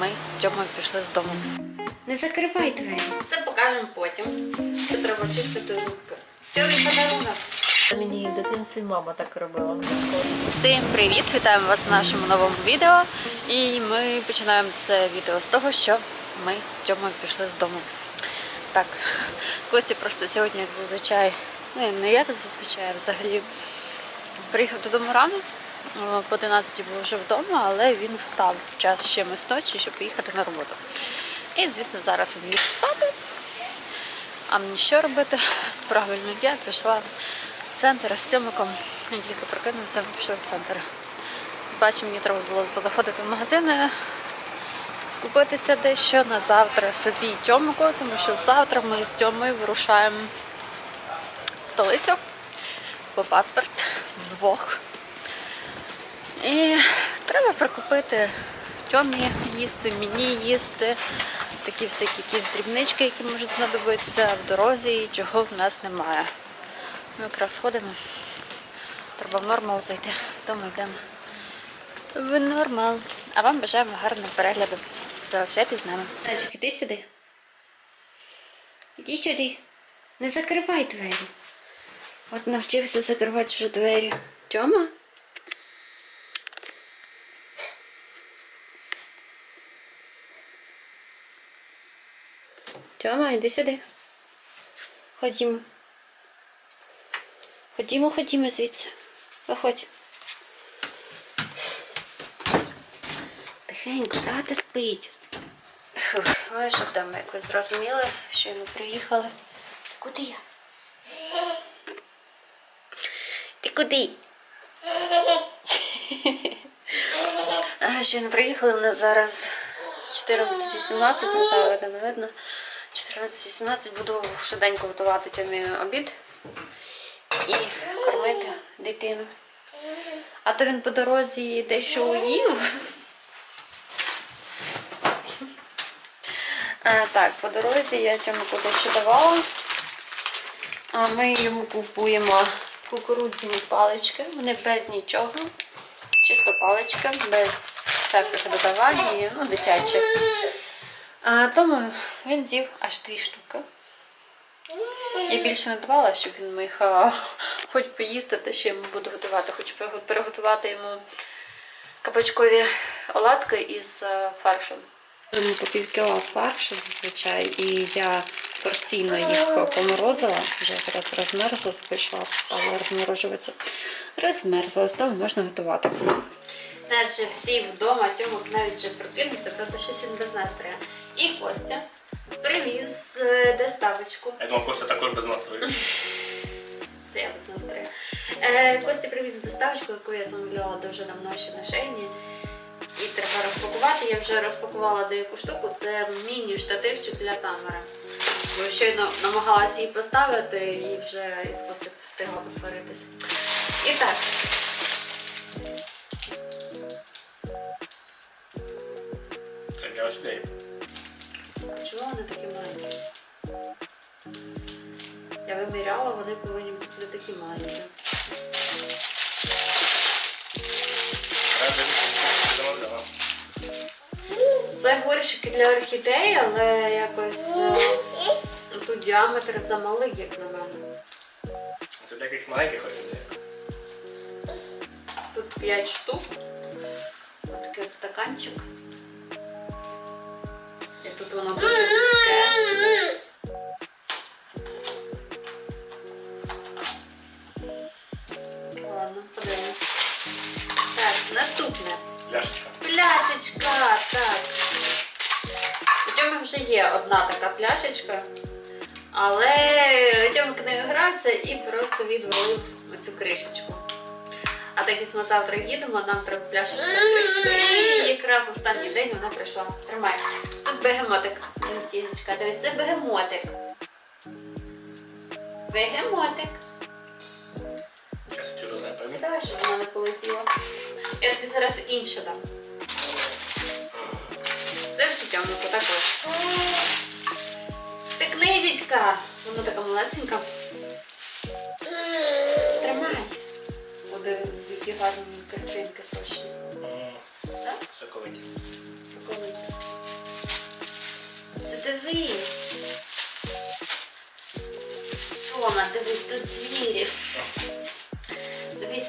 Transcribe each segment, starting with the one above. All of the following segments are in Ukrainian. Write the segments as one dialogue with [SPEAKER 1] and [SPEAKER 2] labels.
[SPEAKER 1] ми з Тьомою пішли з дому.
[SPEAKER 2] Не закривай двері.
[SPEAKER 1] Це покажемо потім. Що треба чистити зубки. Тьомі подарунок.
[SPEAKER 3] Мені дитинці мама так робила.
[SPEAKER 1] Всім привіт! Вітаємо вас в нашому новому відео. І ми починаємо це відео з того, що ми з Тьомою пішли з дому. Так, Кості просто сьогодні, як зазвичай, ну не як зазвичай, а взагалі приїхав додому рано. По 11 був вже вдома, але він встав в час ще з ночі, щоб поїхати на роботу. І, звісно, зараз він ліг спати. А мені що робити? Правильно, я пішла в центр з Тьомиком. Він тільки прокинувся, ми пішли в центр. Бачу, мені треба було позаходити в магазини, скупитися дещо на завтра собі і Тьомику, тому що завтра ми з Тьомою вирушаємо в столицю по паспорт вдвох. І треба прикупити Тьомі їсти, мені їсти, такі всякі якісь дрібнички, які можуть знадобитися в дорозі, і чого в нас немає. Ми якраз ходимо. Треба в нормал зайти. Тому йдемо в нормал. А вам бажаємо гарного перегляду. Залишайтесь з нами.
[SPEAKER 2] Зайчик, іди сюди. Іди сюди. Не закривай двері. От навчився закривати вже двері. Тьома? Тьома, іди сюди. Ходімо. Ходімо, ходімо звідси. Виходь. Тихенько, тата спить.
[SPEAKER 1] Ми вже вдома якось зрозуміли, що ми приїхали.
[SPEAKER 2] Куди я? Ти куди?
[SPEAKER 1] Ще не приїхали, у нас зараз 14.18, не знаю, видно, не видно. 14.18 буду швиденько готувати Тьомі обід і кормити дитину. А то він по дорозі дещо уїв. Так, по дорозі я Тьому дещо давала. А ми йому купуємо кукурудзяні палички. Вони без нічого. Чисто палички, без всяких додавань, ну, дитячих. Тому він з'їв аж дві штуки. Я більше не давала, щоб він міг а, хоч поїсти, та ще йому буду готувати. Хочу перего- переготувати йому кабачкові оладки із фаршем. Йому по пів кіла фаршу зазвичай, і я порційно їх поморозила, вже якраз розмерзлась, пішла, поставила розморожуватися. Розмерзлась, тому можна готувати. Нас вже всі вдома, Тьомок навіть вже прокинувся, правда, щось він без настрою. І Костя привіз е, доставочку.
[SPEAKER 4] Я думав, Костя також без настрою.
[SPEAKER 1] Це я без настрою. Е, Костя привіз доставочку, яку я замовляла дуже давно ще на шейні. І треба розпакувати. Я вже розпакувала деяку штуку. Це міні-штативчик для камери. Бо щойно намагалася її поставити і вже із Костю встигла посваритися. І так. Виміряла, вони повинні бути такі маленькі. Це горщики для орхідей, але якось е, тут діаметр замалий, як на мене.
[SPEAKER 4] Це для яких маленьких орхідеїв.
[SPEAKER 1] Тут 5 штук. Ось такий от стаканчик. І тут воно дуже
[SPEAKER 4] Пляшечка.
[SPEAKER 1] Пляшечка, так. У Тьоми вже є одна така пляшечка, але Тьомик не грався і просто відвалив оцю кришечку. А так як ми завтра їдемо, нам треба пляшечка з. І якраз останній день вона прийшла. Тримай. Тут бегемотик. Дивись, це бегемотик. Бегемотик.
[SPEAKER 4] Я сидю не пам'ятаю.
[SPEAKER 1] давай, щоб вона не полетіла. Я тобі зараз інше дам. Це в життєвнику також. Це книжечка. Вона така малесенька. Тримай. Буде які гарні картинки сочні. Так?
[SPEAKER 4] Соковиті.
[SPEAKER 1] Соковиті. Дивись. Рома, дивись, тут звірі.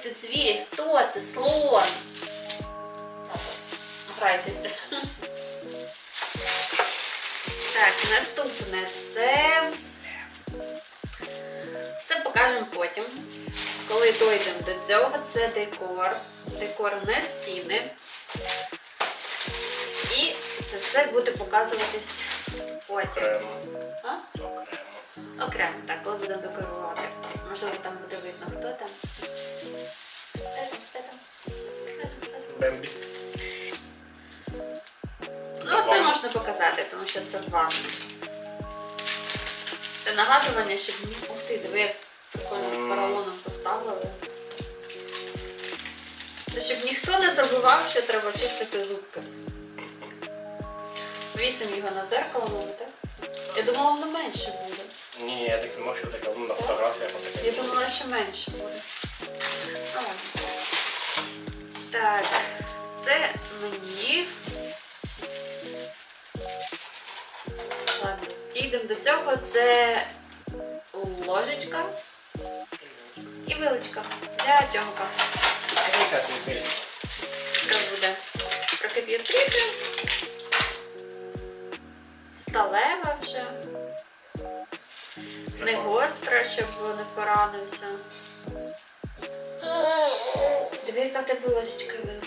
[SPEAKER 1] Тут звірі. Хто це? Слон. Грайтеся. Так, наступне це. Це покажемо потім. Коли дойдемо до цього, це декор. Декор на стіни. І це все буде показуватись потім.
[SPEAKER 4] Окремо.
[SPEAKER 1] А?
[SPEAKER 4] Окремо.
[SPEAKER 1] Окремо, так, коли будемо декорувати. Можливо, там буде видно, хто там.
[SPEAKER 4] Бембі.
[SPEAKER 1] Ну, це можна показати, тому що це ванна. Це нагадування, щоб ні. Ух ти, диви, як прикольно з поролоном поставили. Це щоб ніхто не забував, що треба чистити зубки. Вісимо його на зеркало, мабуть, так? Я думала, воно менше буде.
[SPEAKER 4] Ні, я так не можу, що таке ну, на фотографіях.
[SPEAKER 1] Я думала, що менше буде. Це мені. Ладно, дійдемо до цього. Це ложечка і вилочка для тьомка.
[SPEAKER 4] Це
[SPEAKER 1] буде прокип'ятити. Сталева вже. Не гостра, щоб не поранився. Диви, яка тебе ложечка вилочка.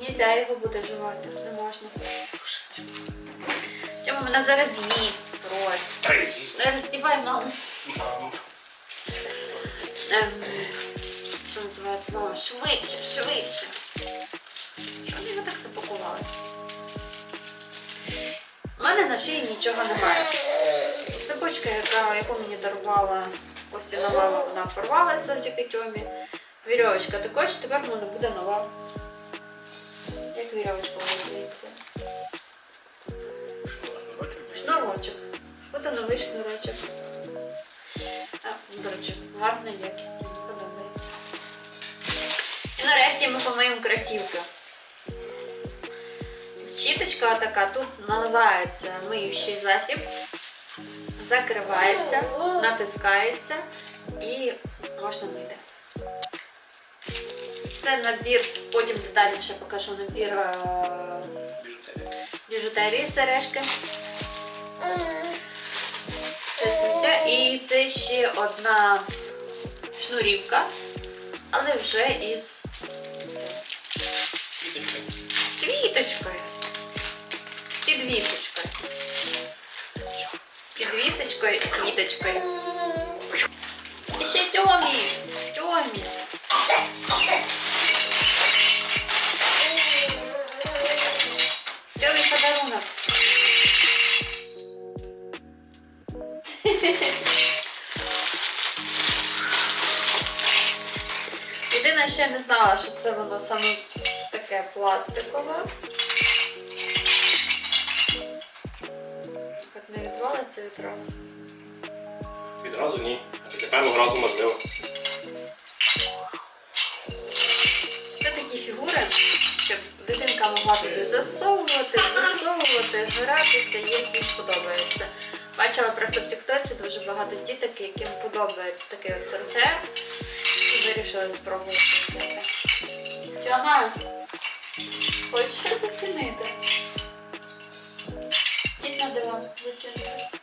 [SPEAKER 1] Нельзя його буде жувати, не можна. Тьома мене зараз їсть просто. Не роздівай маму. Ем, Що називається мама? Швидше, швидше. Вони його так запакували? У мене на шиї нічого немає. Цепочка, яка, яку мені дарувала Костяна мама, вона порвалася завдяки тьомі. Вірьовочка також тепер в мене буде нова. Вірьовочка називається? Шнурочок. Буде новий шнурочок. А, до речі, гарна якість, мені подобається. І нарешті ми помиємо красівки. Щіточка така, тут наливається миючий засіб, закривається, натискається і можна мити. Це набір, потім детальніше покажу набір е, біжутерії сережки. Це сміття. І це ще одна шнурівка, але вже із квіточкою. Підвісочкою. Підвісочкою і квіточкою. І ще тьомі. Тьомі. Подарунок. Єдине, що я не знала, що це воно саме таке пластикове. Так не відвалиться відразу.
[SPEAKER 4] Відразу ні. А після першого разу можливо.
[SPEAKER 1] Дитинка могла туди засовувати, засовувати, гратися, їй їй подобається. Бачила просто в Тіктоці дуже багато діток, яким подобається такий от. І вирішили спробувати це. Ага. Хочеш зацінити? Сідь на диван, зацінити.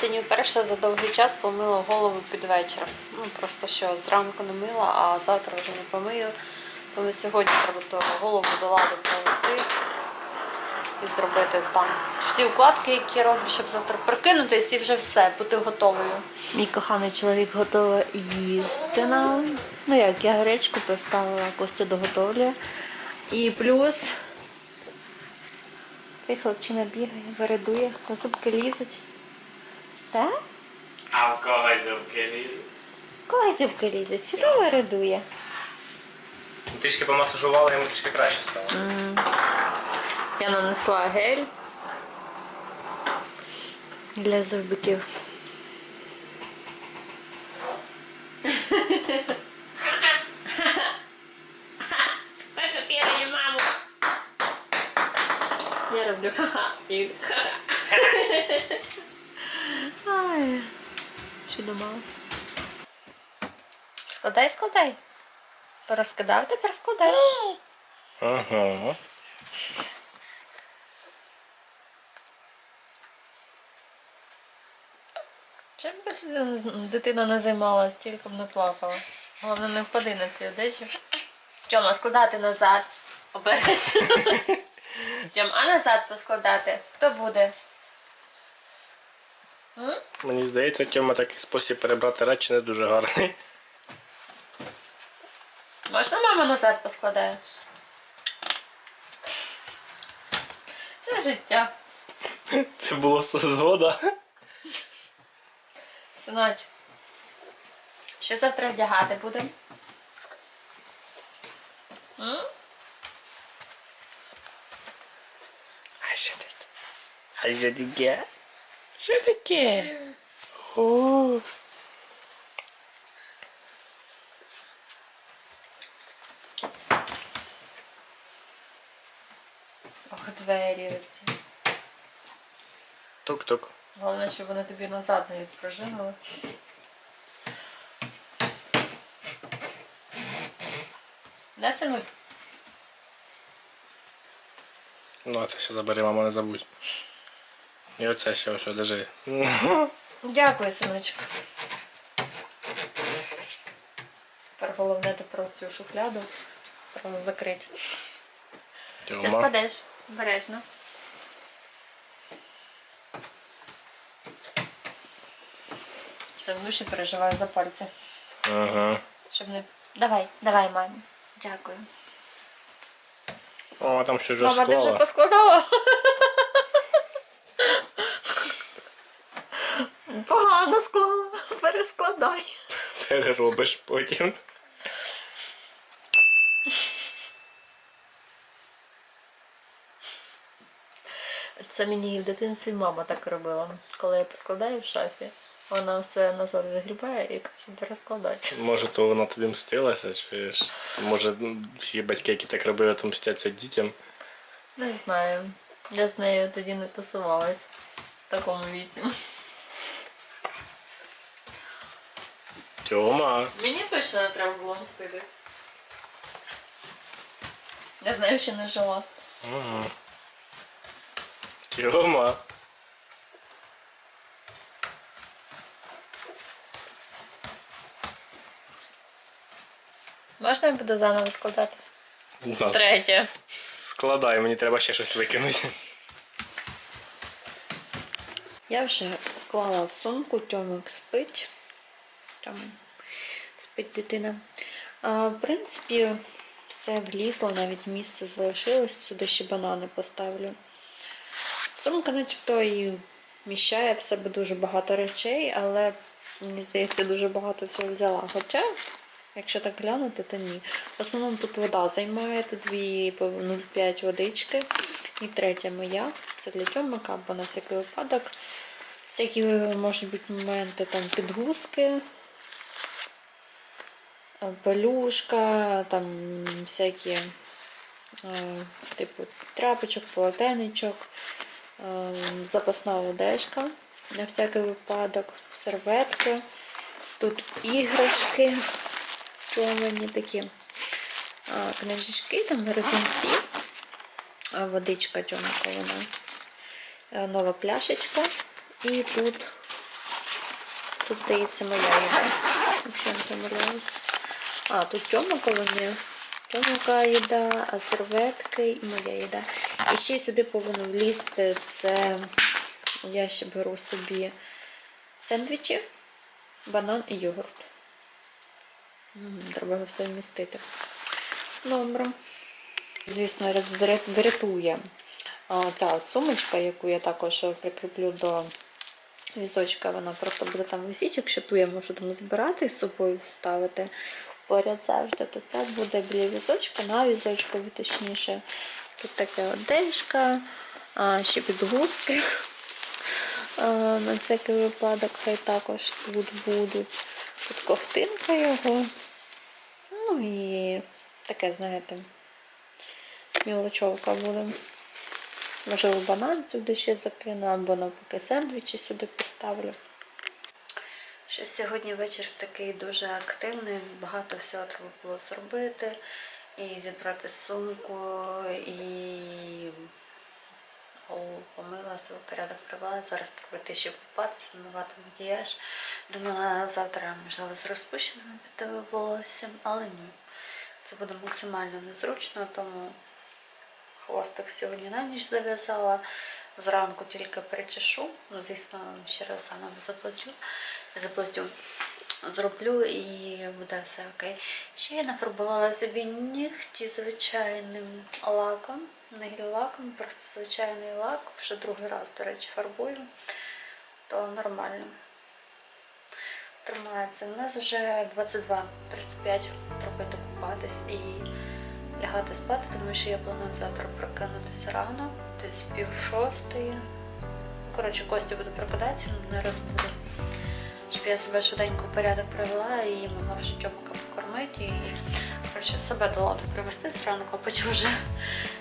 [SPEAKER 1] Сьогодні вперше за довгий час помила голову під вечір. Ну просто що зранку не мила, а завтра вже не помию. Тому сьогодні треба голову до ладу провести і зробити там всі укладки, які роблю, щоб завтра прокинутись і вже все, бути готовою. Мій коханий чоловік готовий їсти нам. Ну як, я гречку поставила, Костя доготовлює. І плюс цей хлопчина бігає, вирадує, на зубки лізуть. Так?
[SPEAKER 4] А в кого зубки лізуть?
[SPEAKER 1] Кого зубки лізуть? Чого вирадує?
[SPEAKER 4] Трішки помасажувала, йому трішки краще стало.
[SPEAKER 1] Я нанесла гель для зубиків. Я роблю ха-ха і ха-ха. Ай, що думала? Складай, складай. Порозкидав, тепер складай.
[SPEAKER 4] Ага.
[SPEAKER 1] Чим би дитина не займалась, тільки б не плакала. Головне, не впади на цю одежу. Тьома, складати назад. Обережно. Тьом, а назад поскладати. Хто буде?
[SPEAKER 4] Мені здається, Тьома такий спосіб перебрати речі не дуже гарний.
[SPEAKER 1] Можна мама назад поскладає? Це життя.
[SPEAKER 4] Це було згода.
[SPEAKER 1] Синочок. Що завтра вдягати будемо? М?
[SPEAKER 4] А що таке? А що таке? Що таке? О.
[SPEAKER 1] Ох, двері оці.
[SPEAKER 4] Тук-тук.
[SPEAKER 1] Головне, щоб вони тобі назад не відпружинили. Да, синульк?
[SPEAKER 4] Ну, а це ще забери, мама, не забудь. І оце ще ось, держи.
[SPEAKER 1] Дякую, синочок. Тепер головне тепер цю шухляду закрити. Ти спадеш обережно. Все, в душі переживаю за пальці.
[SPEAKER 4] Ага.
[SPEAKER 1] Щоб не. Давай, давай, мамі. Дякую.
[SPEAKER 4] О, там ще вже
[SPEAKER 1] Мама, ти вже поскладала? Погано склала. Перескладай.
[SPEAKER 4] Переробиш потім.
[SPEAKER 3] Це мені в дитинстві мама так робила. Коли я поскладаю в шафі, вона все назад загрібає і каже, де розкладати.
[SPEAKER 4] Може, то вона тобі мстилася, чуєш? Може, всі батьки, які так робили, то мстяться дітям.
[SPEAKER 3] Не знаю. Я з нею тоді не тусувалась в такому віці.
[SPEAKER 4] Тьома.
[SPEAKER 3] Мені точно не треба було мститись. Я знаю, що не жила.
[SPEAKER 4] Ага. Тьома.
[SPEAKER 1] Можна я буду заново складати?
[SPEAKER 4] На,
[SPEAKER 1] Третє.
[SPEAKER 4] Складай, мені треба ще щось викинути.
[SPEAKER 1] Я вже склала сумку, Тьомик спить. Там спить дитина. А, в принципі, все влізло, навіть місце залишилось. Сюди ще банани поставлю. Сумка начебто і вміщає в себе дуже багато речей, але мені здається, дуже багато всього взяла. Хоча, якщо так глянути, то ні. В основному тут вода займає, тут дві 0,5 водички. І третя моя. Це для тьомика, або на всякий випадок. Всякі можуть бути моменти там підгузки, пелюшка, там всякі е, типу тряпочок, полотенечок, е, запасна одежка. На всякий випадок серветки. Тут іграшки, човані такі книжечки, там а, водичка чорнокована, Е, нова пляшечка. І тут, тут здається, моя їда. Якщо я не помиляюсь. А, тут чорноковане, чорнока їда, а серветки і моя їда. І ще сюди повинно влізти це. Я ще беру собі сендвічі, банан і йогурт. Треба його все вмістити. Добре. Звісно, врятує ця от сумочка, яку я також прикріплю до візочка. Вона просто буде там висіти, якщо ту я можу там збирати з собою ставити поряд завжди, то це буде біля візочка, на візочкові точніше. Тут така одежка, ще підгузки. На всякий випадок хай також тут будуть. Тут ковтинка його. Ну і таке, знаєте, мілочовка буде. Можливо, банан сюди ще закину, або навпаки сендвічі сюди поставлю. Щось сьогодні вечір такий дуже активний, багато всього треба було зробити. І зібрати сумку, і голову помила, себе порядок привела. Зараз треба йти ще купатися, намивати макіяж. Думала, завтра, можливо, з розпущеним піти волоссям, але ні. Це буде максимально незручно, тому хвостик сьогодні на ніч зав'язала. Зранку тільки перечешу. Ну, звісно, ще раз заново заплачу. Заплатю. Зроблю і буде все окей. Ще я нафарбувала собі нігті звичайним лаком. Не гель-лаком, просто звичайний лак. Вже другий раз, до речі, фарбую. То нормально. Тримається. У нас вже 22.35 пробити купатись і лягати спати, тому що я планую завтра прокинутися рано, десь пів шостої. Коротше, Костя буде прокидатися, не розбуде. Щоб я себе швиденько в порядок привела і могла вже чомака покормити і коротше, себе до ладу привести зранку, а потім вже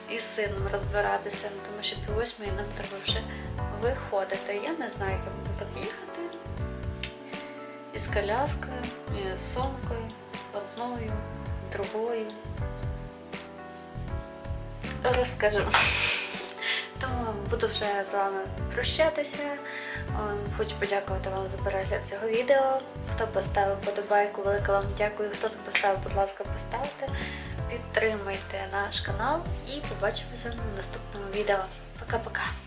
[SPEAKER 1] із сином розбиратися, ну, тому що пів восьмої нам треба вже виходити. Я не знаю, як буду так їхати. І з коляскою, і з сумкою, одною, другою розкажу. Буду вже з вами прощатися. Е, Хочу подякувати вам за перегляд цього відео. Хто поставив подобайку, велике вам дякую. Хто не поставив, будь ласка, поставте. Підтримайте наш канал і побачимося в наступному відео. Пока-пока.